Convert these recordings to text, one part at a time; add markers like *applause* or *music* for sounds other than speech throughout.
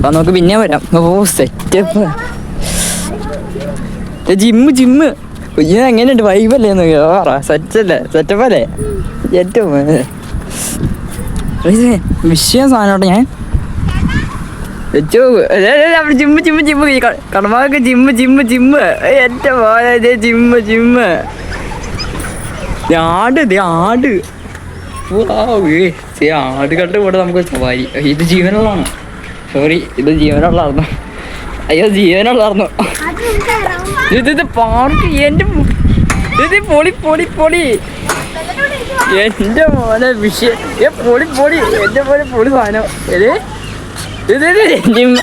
അപ്പൊ നമുക്ക് പിന്നെ വരാം. ഓ സെറ്റപ്പ് ജിമ്മ് ജിമ്മ് കുഞ്ഞിന് എങ്ങനെയുണ്ട്? വൈബല്ലേ സെറ്റല്ലേ സെറ്റപ്പ് അല്ലേ? ഏറ്റവും വിഷയം സാധനം ഞാൻ? ജിമ്മ് ജിമ്മ് ജിമ്മ് കടമാക്ക് ജിമ്മ് ജിമ്മ് ജിമ്മ് ഏറ്റവും പോലെ ജിമ്മ് ജിമ്മ് ആട് ദേ ആട്. ആട് കണ്ട് നമുക്ക് സവാരി ഇത് ജീവനുള്ളതാണ്. സോറി ഇത് ജീവനുള്ളായിരുന്നു അയ്യോ ജീവനുള്ളായിരുന്നു ഇത് ഇത് പാർക്ക് എന്റെ മു- ഇത് പൊളി പൊളി പൊളി. എന്റെ മോനെ വിഷയം ഏ പൊളി പൊളി. എന്റെ പോലെ പൊളി സാധനം. ഇത് ഇത് ജിമ്മ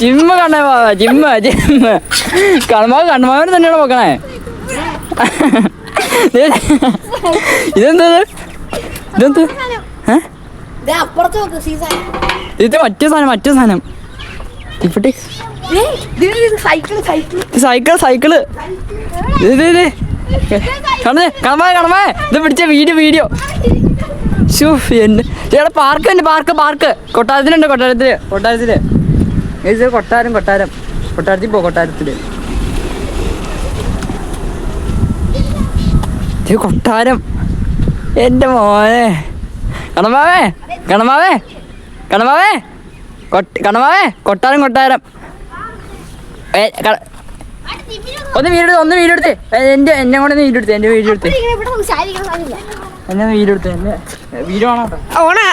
ജിമ്മ് കണ്ണേ ജിമ്മ കണ്മാവ് കണമാവ് കണ്ണമാവിന് തന്നെയാണ് നോക്കണേ? ഇതെന്താ ഇതെന്ത്? ഏ അപ്പുറത്ത് നോക്ക് സീസൺ ഇത് മറ്റേ സാധനം മറ്റേ സാധനം. ഇവിടെ സൈക്കിൾ സൈക്കിൾ ഇത് ഇത് കണമേ കണമേ കണമേ ഇത് പിടിച്ച വീഡിയോ വീഡിയോ. ഷൂ എന്നെ. പാർക്ക് ഉണ്ട് പാർക്ക് പാർക്ക്. കൊട്ടാരത്തിലുണ്ട് കൊട്ടാരത്തിൽ. കൊട്ടാരത്തിൽ. ഇത് കൊട്ടാരം കൊട്ടാരം. കൊട്ടാരത്തിൽ പോ കൊട്ടാരത്തിൽ. കൊട്ടാരം. എന്റെ മോനെ. കണമാവേ കണമാവേ കണമാവേ കൊട്ട കണമാവേ കൊട്ടാരം കൊട്ടാരം. ഒന്ന് വീടെടുത്ത് ഒന്ന് വീടെടുത്ത് എന്റെ എന്നെ കൂടെ ഒന്ന് വീടെടുത്ത് എന്റെ വീടെടുത്ത് എന്നെ വീടെടുത്ത് എന്നെ വീടാണോ ഓണാ.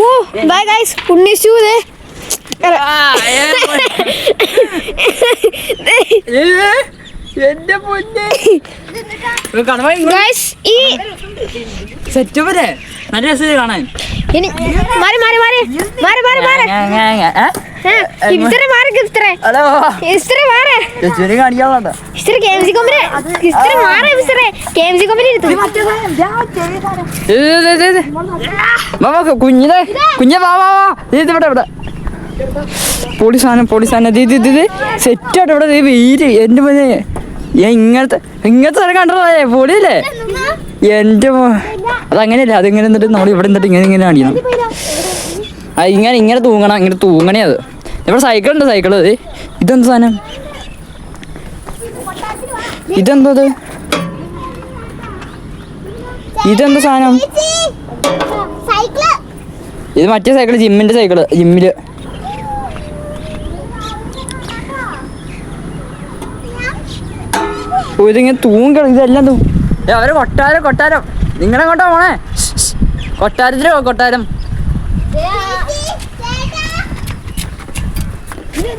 ഓ ബൈ ഗൈസ് ഉണ്ണിശു ദേ. എന്റെ പൊന്നെ. *laughs* കണവാ ഗൈസ് ഈ സെറ്റപ്പ് അല്ലേ നല്ല രസം കാണാൻ. ഇനി മാറി മാറി മാറി. മാറി മാറി മാറി. ഇസ്ത്രി മാറി ഇസ്ത്രി ഹലോ. ഇസ്ത്രി മാറി. ചേച്ചി കാണിക്കാനുള്ളതാ. ഇസ്ത്രി കെ എം സി കൊമ്പിന്. ഇസ്ത്രി മാറി ഇസ്ത്രി കെ എം സി കൊമ്പിന് ഇരുത്തു. കുഞ്ഞിനെ കുഞ്ഞെ വാ വാ വാ. ദേ ഇത് ഇവിടെ ഇവിടെ. പൊളി സാധനം പോളി സാധനം. ഇത് ഇത് ഇത് ഇത്. സെറ്റായിട്ട് ഇവിടെ വെയിൽ എന്റെ മോനെ ഞാൻ ഇങ്ങനത്തെ ഇങ്ങനത്തെ കണ്ടതേ. പൊളിയല്ലേ എന്റെ അതങ്ങനെ അതങ്ങനെയല്ല അതിങ്ങനെ എന്നിട്ട് നമ്മൾ ഇവിടെ നിന്നിട്ട് ഇങ്ങനെ ഇങ്ങനെ അണിയണം ആ ഇങ്ങനെ ഇങ്ങനെ തൂങ്ങണം ഇങ്ങനെ തൂങ്ങണേ അത്. ഇവിടെ സൈക്കിൾ ഉണ്ട് സൈക്കിൾ അത്. ഇതെന്ത് സാധനം? ഇതെന്തോ ഇത് ഇതെന്ത് സാധനം? ഇത് മറ്റേ സൈക്കിൾ ജിമ്മിന്റെ സൈക്കിൾ ജിമ്മിൽ ഇതിങ്ങനെ തൂങ്ക ഇതെല്ലാം തൂ അവർ കൊട്ടാരം കൊട്ടാരം. നിങ്ങളെങ്ങോട്ടാ പോണേ. കൊട്ടാരത്തിലോ കൊട്ടാരം.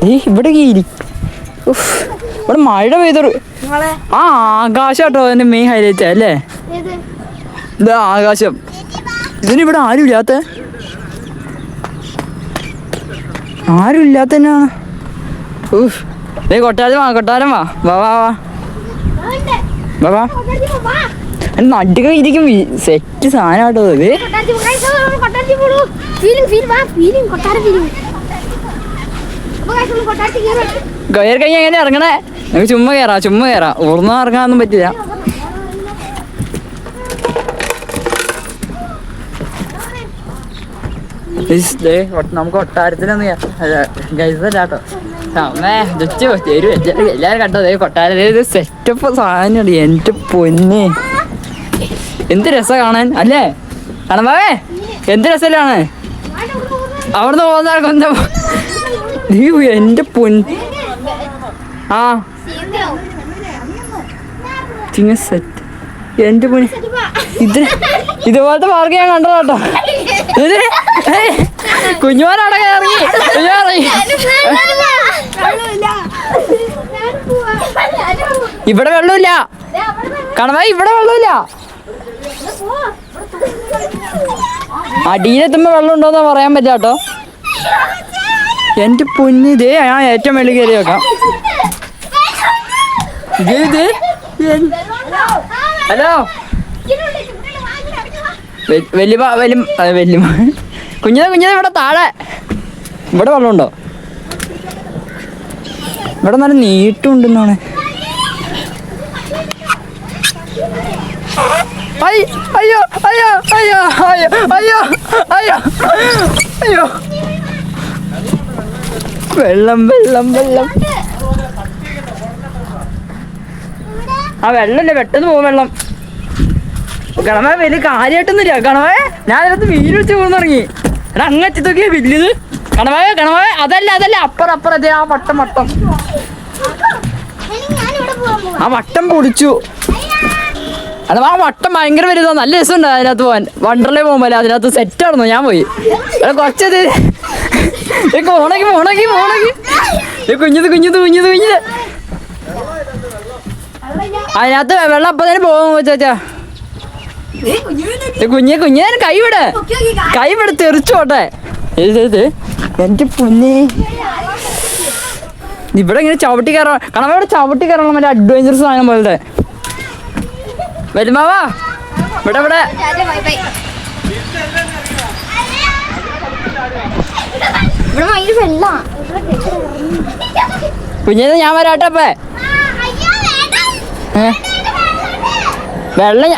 ഏ ഇവിടെ കീരി ഇവിടെ മഴ പെയ്തൊരു ആ ആകാശം കേട്ടോ അതിന്റെ മെയിൻ ഹൈലൈറ്റ് അല്ലേ? ഇത് ആകാശം. ആരും ഇല്ലാത്ത ആരും ഇല്ലാത്ത തന്നെയാണ് ഊഫ് കൊട്ടാരം വാ കൊട്ടാരം വാ. വാ വാ വാ. അതിന് നടുക്ക ഇരിക്കും. സെറ്റ് സാധനം കേട്ടോ ഇത്. കയറി കഴിഞ്ഞാൽ എങ്ങനെ ഇറങ്ങണേ? നമുക്ക് ചുമ്മാ കയറാം ചുമ്മാ കയറാം. ഉറന്നാ ഇറങ്ങാനൊന്നും പറ്റില്ല. നമുക്ക് ഒട്ടാരത്തിലൊന്നും ഗൈസ് ഗൈസല്ലാട്ടോ അമ്മേ കണ്ടോ എന്റെ പൊന്നെ. എന്ത് രസ കാണാൻ അല്ലേ? കാണാവേ എന്ത് രസല്ലാണ് അവിടുന്ന് പോകുന്ന എന്റെ പൊൻ ആ. സെറ്റ് എന്റെ ഇത് ഇതുപോലത്തെ മാർഗം ഞാൻ കണ്ടതാട്ടോ. ഏയ്, കയറി ഇറങ്ങി ഇവിടെ വെള്ളമില്ല. കണവ ഇവിടെ വെള്ളമില്ല. അടിയിലെത്തുമ്പോ വെള്ളം ഉണ്ടോന്ന് പറയാൻ പറ്റില്ല കേട്ടോ. എന്റെ പൊന്ന് ഇതേ ഞാൻ ഏറ്റവും വെള്ളി കയറി വെക്കാം ഇത് ഹലോ? വലിയ വലിയ വല്യം കുഞ്ഞിനെ കുഞ്ഞിനെ ഇവിടെ താഴെ. ഇവിടെ വെള്ളമുണ്ടോ? ഇവിടെ നല്ല നീട്ടുണ്ടെന്നാണ് അയ്യ അയ്യോ അയ്യോ അയ്യോ അയ്യോ അയ്യോ അയ്യോ. വെള്ളം വെള്ളം വെള്ളം. ആ വെള്ളല്ലേ പെട്ടെന്ന് പോകും വെള്ളം. കണവ വലിയ കാര്യമായിട്ടൊന്നുമില്ല കണവേ ഞാൻ അതിനകത്ത് മീൻ വിളിച്ച് പോകുന്നു തുടങ്ങി എടാ അങ്ങെത്തിത്തൊക്കെയാ വലിയത്. കണവേ കണവേ അതല്ല അതല്ല. അപ്പുറം അപ്പുറത്തെ ആ വട്ടം വട്ടം. ആ വട്ടം പൊളിച്ചു. അല്ല ആ വട്ടം ഭയങ്കര വലുതാ. നല്ല രസമുണ്ട് അതിനകത്ത് പോകാൻ വണ്ടർലേ പോകുമ്പോൾ അതിനകത്ത് സെറ്റ് ആണെന്നോ? ഞാൻ പോയി. എടാ കുറച്ചത്. ഓണക്കി ഓണക്കി ഓണക്കി കുഞ്ഞത് കുഞ്ഞത് കുഞ്ഞത് കുഞ്ഞത്. അതിനകത്ത് വെള്ളം അപ്പൊ തന്നെ പോകും ചേച്ചാ? കുഞ്ഞെ കുഞ്ഞെ കൈവിടെ കൈ വിട്. തെറിച്ചോട്ടെ. എന്റെ പൊന്നെ. ഇവിടെ ഇങ്ങനെ ചവിട്ടി കയറാ കാരണം ഇവിടെ ചവിട്ടി കയറണം മറ്റേ അഡ്വഞ്ചർ സാധനം പോലത്തെ. വരുമാവാ ഇവിടെ ഇവിടെ. ഇവിടെ ഭയങ്കര വെള്ളാ. കുഞ്ഞിന് ഞാൻ വരാട്ടപ്പേ? വെള്ളം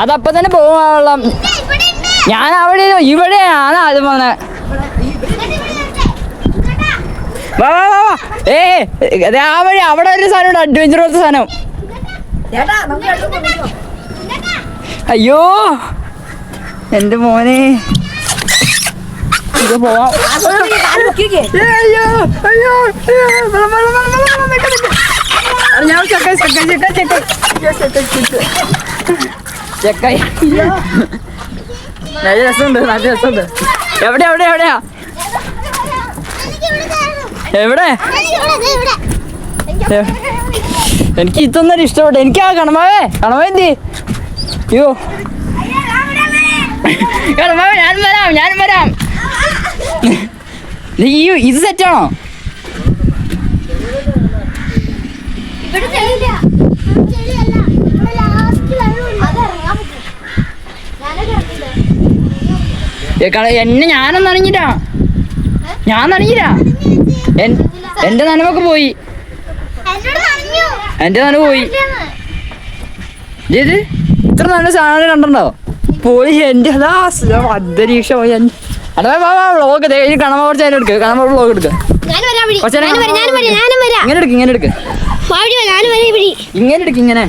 അതപ്പൊ തന്നെ പോകും ആ വെള്ളം ഞാൻ അവിടെ ഇവിടെയാണ് ആദ്യം വന്നെ വാ വാ വാ വാ ഏ ആ വഴി അവിടെ ഒരു സാധനം അഡ്വഞ്ചർ പോലത്തെ സാധനം അയ്യോ എന്റെ മോനെ ഇത് പോവാം അയ്യോ അയ്യോ ഞാൻ ചെക്കായി അയ്യോ, ചെക്കായി, ചെക്കായി. ചെക്കായി നല്ല രസമുണ്ട് നല്ല രസമുണ്ട്. എവിടെ എവിടെ എവിടെയാ? എവിടെ? എനിക്ക് ഇതൊന്നും ഇഷ്ടപ്പെട്ടു. എനിക്ക് ആ കണമാവേ കണമാവേ എന്തി? അയ്യോ. കണമാവേ ഞാൻ വരാം ഞാൻ വരാം. ഇത് സെറ്റാണോ എന്നെ ഞാനൊന്നും നനഞ്ഞില്ല ഞാൻ നനഞ്ഞില്ല എൻ- എന്റെ നനവൊക്കെ പോയി. എന്റെ നനവ് പോയി. ഇത് ഇത്ര നല്ല സാധനം കണ്ടോ പോയി എന്റെ അന്തരീക്ഷ പോയി. എൻ- അടാ വാ വാ വ്ളോഗ് കുറച്ച് നേരം എടുക്കുക കണമ വ്ളോഗ് എടുക്കുക ഞാൻ വരാം വിളി കുറച്ച് വരാം ഞാനും വരാം ഞാനും വരാം. ഇങ്ങനെ എടുക്ക്. ഇങ്ങനെ എടുക്ക് ഇങ്ങനെ ഇങ്ങനെ.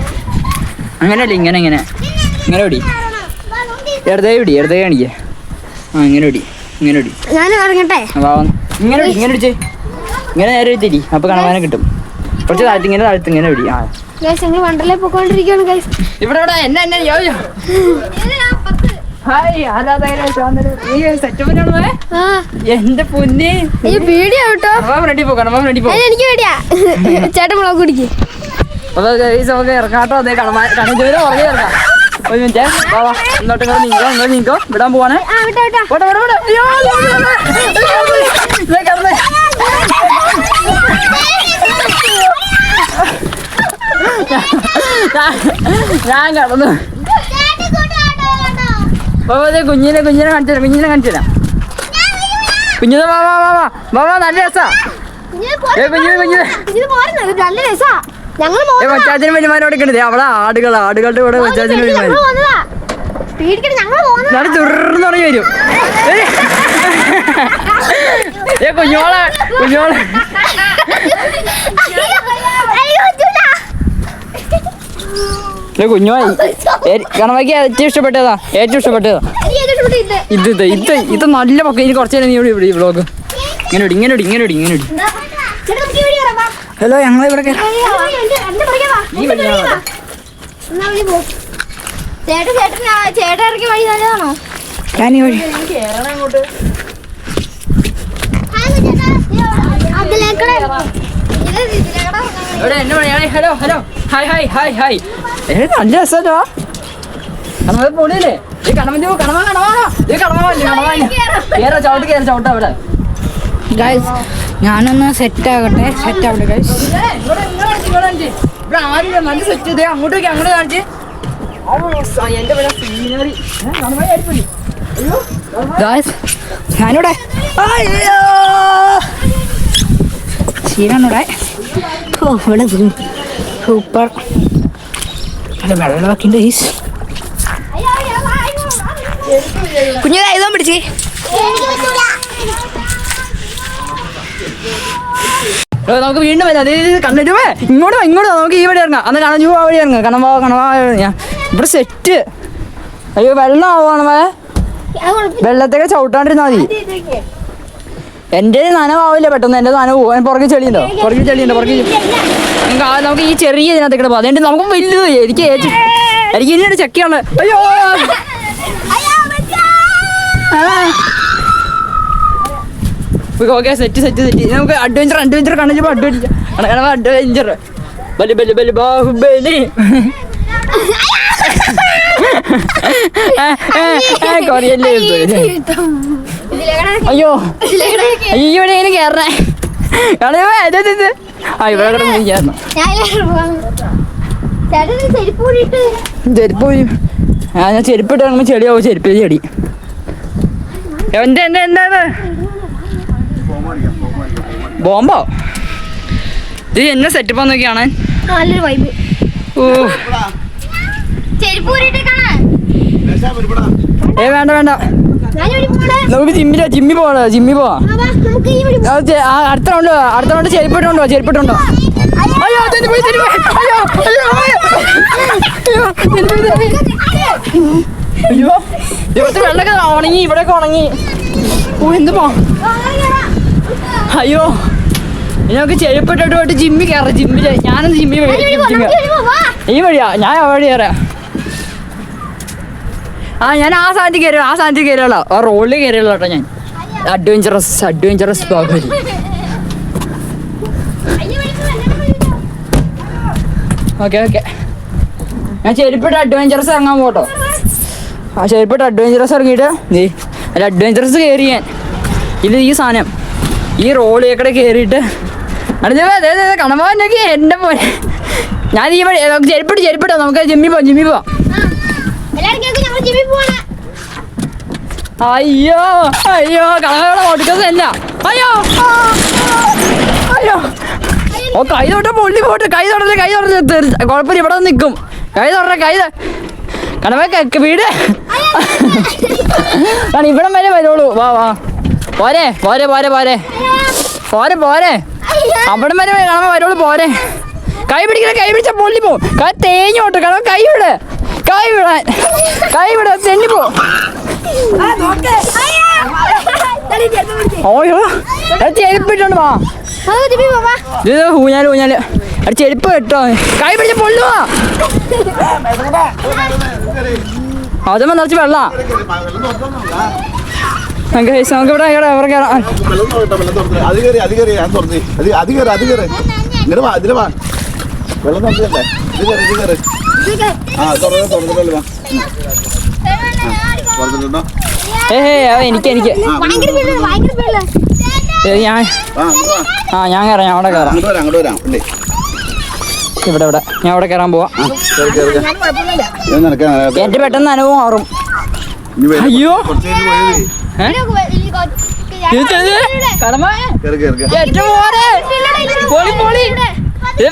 അങ്ങനെയല്ല ഇങ്ങനെ ഇങ്ങനെ. ഇങ്ങനെ പിടി ഇടതേ പിടി ഇടതേ കാണിക്ക. ആ ഇങ്ങനെ പിടി ഇങ്ങനെ പിടി ഇങ്ങനെ ഇങ്ങനെ പിടിച്ചേ ഇങ്ങനെ നേരെ തിരി അപ്പൊ കാണാനെ കിട്ടും. കുറച്ച് താഴത്ത് ഇങ്ങനെ താഴത്ത് ഇങ്ങനെ പിടി ആ. ഇവിടെ എന്നെ എന്നെ യോ യോ. ഹായ് ആരാധകരെ സെറ്റപ്പിനാണോ ആ. എന്റെ പൊന്നെ. ഈ കേട്ടോ. റെഡി പോകണം റെഡി എനിക്ക് വേണ്ടിയാ ചേട്ടൻ മുളക് കുടിക്ക്. അപ്പൊ ഗൈസ് നമുക്ക് ഇറക്കാട്ടോ അതെ കണമാ കണജോരെ ഉറങ്ങി ഇറക്കാം ഒരു മിനിറ്റ് വാ വിടാൻ പോവാണേ. അയ്യോ കിടന്നേ. ഞാൻ കടന്നു. കുഞ്ഞിനെ കുഞ്ഞിനെ കാണിച്ചു തരാം കുഞ്ഞിനെ കാണിച്ചു തരാം. കുഞ്ഞിനെ വാ വാ വാ വാ വാ വാ നല്ല രസാ. അവിടെ ആടുകൾ ആടുകളുടെ കൂടെ തുറന്ന് തുടങ്ങി വരും. ഏ. കുഞ്ഞോളെ കുഞ്ഞോളെ. കുഞ്ഞോളെ കണവയ്ക്ക് ഏറ്റവും ഇഷ്ടപ്പെട്ടതാ ഏറ്റവും ഇഷ്ടപ്പെട്ടതാ. ഇത് ഇത് ഇത് ഇത് നല്ല പക്ക ഇനി കുറച്ച് നേരം നീ ഇവിടെ വ്ളോഗ് ഇങ്ങനെ ഇടി ഇങ്ങനെ ഇടി ഇങ്ങനെ ഇടി ഇങ്ങനെ ഇടി. ഹലോ ഞങ്ങൾ ഇവിടെ ചേട്ടൻ ഇറങ്ങിയ വഴി നല്ലതാണോ? ഞാൻ ഈ വഴി hello hello. Hi hi hi hi. നല്ല രസമല്ലോ കണവ പൊളിയല്ലേ? ഈ കണവന്റെ കണവ കണവാണോ ഈ കണവല്ലേ കണവ കേറ. ചവിട്ട് കേറ ചവിട്ട അവിടെ. ഗൈസ് ഞാനൊന്ന് സെറ്റ് ആകട്ടെ. സെറ്റ് ആവട്ടെ ഗൈസ് ഇവിടെ ആരും നല്ല സെറ്റ് ചെയ്തേ അങ്ങോട്ടേക്ക് അങ്ങോട്ട് കാണിച്ച്. എന്റെ ഇവിടെ സീനറി ഗൈസ് ഞാനിവിടെ. അയ്യോ! ശീലാണിവിടെ ഓ ഇവിടെ സൂപ്പർ അല്ല വെള്ളമാക്കിണ്ട് ഗൈസ് കുഞ്ഞു ഇതാ പിടിച്ച്? നമുക്ക് വീണ്ടും വരാം. അതേ കണ്ണു ഇങ്ങോട്ട് ഇങ്ങോട്ടോ ഇങ്ങോട്ട് നമുക്ക് ഈ വഴി ഇറങ്ങാം. അന്ന് കണഞ്ഞു ആ വഴി ഇറങ്ങാം. കണവാ കണവാ ഞാൻ ഇവിടെ സെറ്റ് അയ്യോ വെള്ളം ആവുകയാണ് കുഴപ്പമില്ല. വെള്ളത്തൊക്കെ ചവിട്ടാണ്ടിരുന്നാ മതി. എന്റെ നനവാവില്ല പെട്ടെന്ന്. എന്റെ നനവ് പോകും പുറകെ ചെളിയുണ്ടോ? പുറകെ ചെളിയുണ്ടോ? പുറകെ നമുക്ക് ആ- നമുക്ക് ഈ ചെറിയ ഇതിനകത്ത് പോകാം അതുകൊണ്ട് നമുക്ക് വലുത്. എനിക്ക് എനിക്ക് ഇനിയാണ് ചെക്കിയാണ്. അയ്യോ. ഓക്കെ സെറ്റ് സെറ്റ് സെറ്റ് നമുക്ക് അഡ്വഞ്ചർ അഡ്വഞ്ചർ കണ്ടു അഡ്വഞ്ചർ അഡ്വഞ്ചർ ബലി ബലി ബലി ബാഹുബലി. കൊറിയല്ലേ അയ്യോ. അയ്യോ ഇങ്ങനെ കയറണേ കാണുമ്പോ. ആ ഇവിടെ കിടന്ന് ഈ ചെരുപ്പ് പോയി. ആ ഞാൻ ചെരുപ്പ് ഇട്ട് ഇറങ്ങുമ്പോൾ ചെടിയാവും ചെരുപ്പ് ചെടി. എന്താ എന്താ എന്താണ് ബോംബോ? ഇത് എന്നെ സെറ്റപ്പ് നോക്കിയാണ് ഓ. ഏ വേണ്ട വേണ്ട. നമുക്ക് ജിമ്മിലോ ജിമ്മി പോവാ. ജിമ്മി പോവാ അടുത്ത റൗണ്ട് അടുത്ത റൗണ്ട് ചെരുപ്പിട്ടുണ്ടോ ചെരുപ്പിട്ടുണ്ടോ? അയ്യോ പോയി അയ്യോ അയ്യോ അയ്യോ. ഇവിടുത്തെ വെള്ളമൊക്കെ ഉണങ്ങി ഇവിടെയൊക്കെ ഉണങ്ങി. ഓ എന്ത് പോ അയ്യോ ഞങ്ങൾക്ക് ചെരുപ്പിട്ടിട്ട് പോയിട്ട് ജിമ്മി കയറാം ജിമ്മിൽ ഞാനൊന്ന് ജിമ്മി ഈ വഴിയാ ഞാൻ ആ വഴി കയറാം. ആ ഞാൻ ആ സാധനത്തിൽ കയറി ആ സാധനത്തിൽ കയറിയുള്ള ആ റോളിൽ കയറിയുള്ള ഞാൻ. അഡ്വഞ്ചറസ് അഡ്വഞ്ചറസ് ബാബരി ഓക്കെ ഓക്കെ. ഞാൻ ചെരുപ്പിട്ട് അഡ്വഞ്ചറസ് ഇറങ്ങാൻ പോട്ടോ ആ ചെരുപ്പിട്ട് അഡ്വഞ്ചറസ് ഇറങ്ങിയിട്ട് നീ അല്ല അഡ്വഞ്ചറസ് കയറി ഞാൻ. ഇത് ഈ സാധനം. ഈ റോഡിലേക്കൂടെ കയറിയിട്ട് കണമാനൊക്കെ എന്റെ പോലെ ഞാൻ ഈ വഴി ചെരുപ്പിട്ട് ചെരുപ്പിട്ടോ നമുക്ക് ജിമ്മി പോവാം ജിമ്മി പോവാം എല്ലാവരും കേൾക്കും ഞങ്ങൾ ജിമ്മിൽ പോവാണ് അയ്യോ അയ്യോ കളകളെ ഒടുക്കുന്നത് അല്ല അയ്യോ അയ്യോ. ഓ കൈ തൊട്ട പൊള്ളി പോട്ട് കൈ തൊടല്ലേ കൈ തൊടല്ലേ കുഴപ്പമില്ല ഇവിടെ നിൽക്കും. കൈ തൊടേ കൈ കടമ വീട്? ആണ് ഇവിടം വരെ വരുള്ളൂ വാ വാ. പോരെ പോരെ പോരെ പോരെ. പോരെ പോരെ. അവിടം വരെ കടമ വരുള്ളൂ പോരെ. കൈ പിടിക്കണ കൈ പിടിച്ച പൊള്ളി പോവും കൈ തേഞ്ഞോട്ട് കടമ കൈ വിട്. കൈ വിടാൻ കൈ വിടാൻ തെന്നി പോ. ഓയോ അത് ചെരുപ്പിട്ടുണ്ട് ഇത് ഊഞ്ഞാൽ ഊഞ്ഞാൽ. അത് ചെരുപ്പ് കേട്ടോ കൈ പിടിച്ച് പൊള്ളുവാ. അതുമ്പോ നിറച്ച് വെള്ള. നമുക്ക് നമുക്ക് ഇവിടെ ഇവിടെ കയറാം വെള്ളം തുറന്നല്ലേ ആ തുറന്നു തുറന്നിട്ടല്ലേ വാ തുറന്നിട്ടുണ്ടോ ഏ ഏ, ആ, എനിക്ക് എനിക്ക്. ഞാൻ ആ ഞാൻ കയറാം ഞാൻ അവിടെ കയറാം അങ്ങോട്ട് വരാം അങ്ങോട്ട് വരാം. ഇല്ലേ? ഇവിടെ ഇവിടെ. ഞാൻ അവിടെ കയറാൻ പോവാം. എന്റെ പെട്ടെന്ന് അനുഭവം മാറും. അയ്യോ.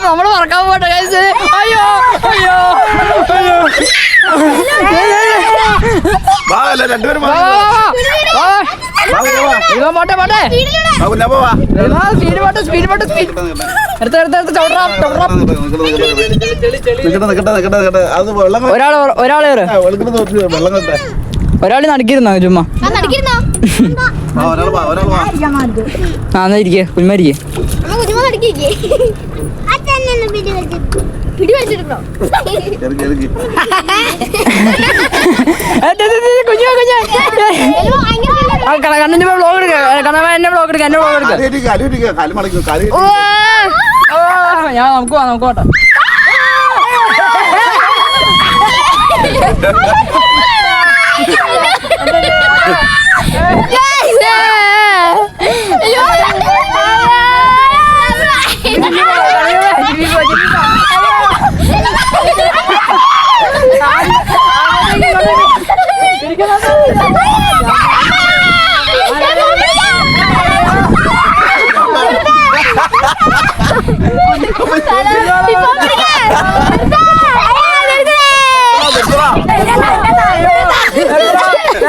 നമ്മൾ മറക്കാൻ പോട്ടെ അയ്യോ അയ്യോ. അയ്യോ വാ അല്ല രണ്ടുപേരും വാ. വാ, വാ, വാ, വാ. വാ, വാ, വാ. ഇവൻ പോട്ടെ പോട്ടെ. വാ, കുഞ്ഞാപ്പ വാ. സ്പീഡ് പോട്ടെ സ്പീഡ് പോട്ടെ സ്പീഡ് എടുത്ത് എടുത്ത് എടുത്ത് ചവിട്ടാം ചവിട്ടാം നിക്കട്ടെ നിക്കട്ടെ നിക്കട്ടെ നിക്കട്ടെ അത് വെള്ളം കള- ഒരാൾ കണ്ടേ. ഒരാൾ നടക്കിരുന്നോ ചുമ്മാ. ആ എന്നാ ഇരിക്കേ കുഞ്ഞുമാരിക്കേ പിടി വെച്ചിട്ട് കണ്ണന്റെ ബ്ലോഗ് എടുക്കുക കണ്ണ എന്നെ ബ്ലോഗ് എടുക്കുക എന്നെ ബ്ലോഗ് എടുക്കുക ഞാൻ നമുക്ക് പോവാം നമുക്ക് പോട്ടെ *laughs* ഏ, കുഞ്ഞാപ്പന് പേടി, കുഞ്ഞാപ്പ പേടിച്ചു. കണ്ടിട്ട്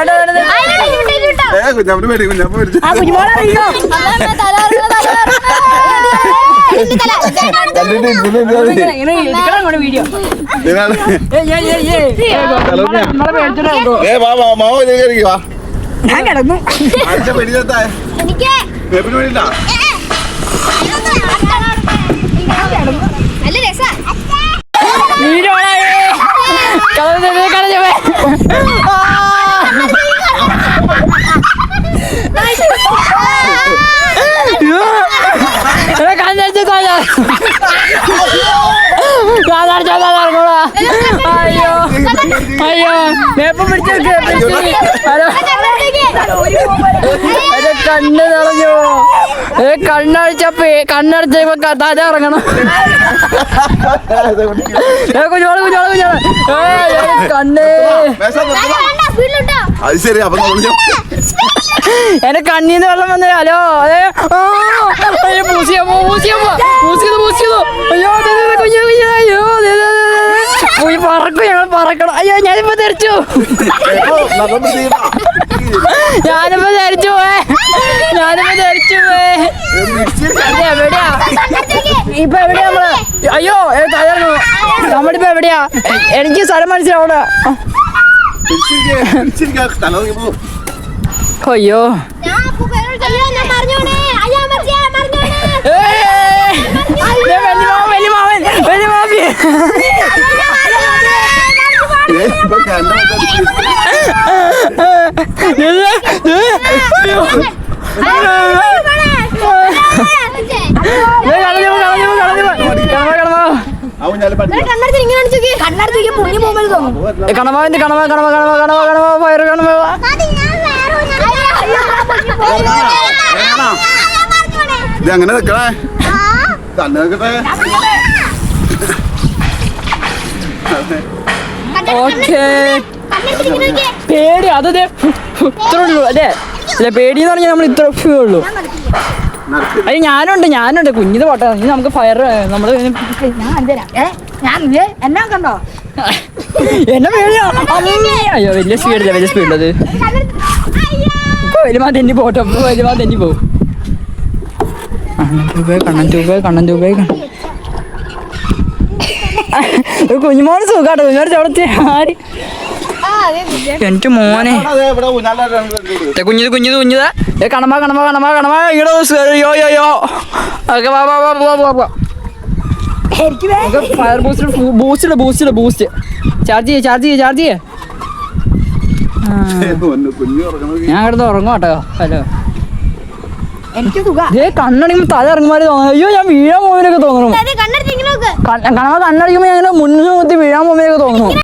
ഇതിനെന്താ ഇങ്ങനെ എടുക്കണം അങ്ങോട്ട് വീഡിയോ ഇതിനാണ് ഏയ് ഏയ് ഏയ് ഏയ് നമ്മളെ- നമ്മളെ പേടിച്ചിട്ട് കേട്ടോ ഏ വാ വാ ഞാൻ കിടന്നു. അടിച്ച പെടിയത്താ എനിക്ക് വേപ്പിന് വേണ്ടിട്ടാ നല്ല രസാ വീഡിയോ കളഞ്ഞേ കളഞ്ഞേ കണ്ണടിച്ചു കാലടിച്ചോ കാലടിക്കോളാ അയ്യോ അയ്യോ വേപ്പം പിടിച്ചു ഹലോ എന്റെ കണ്ണ് നിറഞ്ഞു ഏ കണ്ണടിച്ചപ്പോ കണ്ണടിച്ചപ്പോ തല ഇറങ്ങണം. *laughs* കുഞ്ഞോൾ കുഞ്ഞോൾ കുഞ്ഞോൾ കണ്ണ്. അത് ശരി അപ്പൊ എന്റെ കണ്ണീന്ന് വെള്ളം വന്നു ഹലോ അതെ. അയ്യോ പൂസിയമ്മോ പൂസിയമ്മോ പൂസിയത് പൂസിയതോ കുഞ്ഞ്. പോയി പറക്കും ഞങ്ങൾ പറക്കണം. അയ്യോ ഞാനിപ്പോ തിരിച്ചു ഞാനിപ്പോ തെറിച്ചു പോയേ. ഞാനിപ്പോ തെറിച്ചു പോയേ. എവിടെയാ? ഇപ്പൊ എവിടെയാ നമ്മൾ? അയ്യോ ഏ, തകർന്നു നമ്മളിപ്പോ എവിടെയാ? എനിക്ക് സ്ഥലം മനസ്സിലാവണ തല നോക്കി ഏ, കണവ എന്ത് കണവ കണവ കണവ കണവ കണവ ഫയർ കണവ. ഇത് അങ്ങനെ നിക്കണേ? നോക്കട്ടെ. ഓക്കേ. പേടി അതേ ഇത്ര ഉള്ളൂ അല്ലേ? അല്ല പേടി എന്ന് പറഞ്ഞാൽ നമ്മൾ ഇത്ര ഉള്ളൂ. അയ്യ ഞാനുണ്ട് ഞാനുണ്ട്. കുഞ്ഞിത് പോട്ടെ. ഇനി നമുക്ക് ഫയർ നമ്മൾ എന്നാ കണ്ടോ? എന്നെ പേടിയാ. അയ്യോ വലിയ സ്പീഡില്ല വലിയ ഇപ്പൊ വലിയ തെന്നി പോട്ടെ വരുമാ വലിയ തെന്നി പോകും കണ്ണൻ തൂപേ കണ്ണൻ തൂപേ കണ്ണൻ കുഞ്ഞുമോന് സുഖാട്ടോ കുഞ്ഞോട് ചോടത്തി ആര് എനിക്ക് മോനെ. കുഞ്ഞിത് കുഞ്ഞിത് കുഞ്ഞിത്. ഏ കണമ കണമ കണമ കണമ ഇങ്ങോട്ട് യോ യോ യോ. ഓക്കെ വാ വാ വാ വാ വാ വാ. Fire boost boost boost boost charge ചെയ്യേ ചാർജ് ചെയ്യേ ചാർജ് ചെയ്യേ. ഞാൻ കിടന്ന് ഉറങ്ങും കേട്ടോ. ഹലോ. എനിക്ക് കണ്ണടിക്കുമ്പോ തല ഇറങ്ങുമാര് തോന്നുന്നു അയ്യോ ഞാൻ വീഴാൻ പോകുന്നതിനൊക്കെ തോന്നുന്നു കണ്ണടിക്കുമ്പോ ഞാൻ മുന്നിൽ നോക്കി വീഴാൻ പോകുന്നതിനൊക്കെ തോന്നുന്നു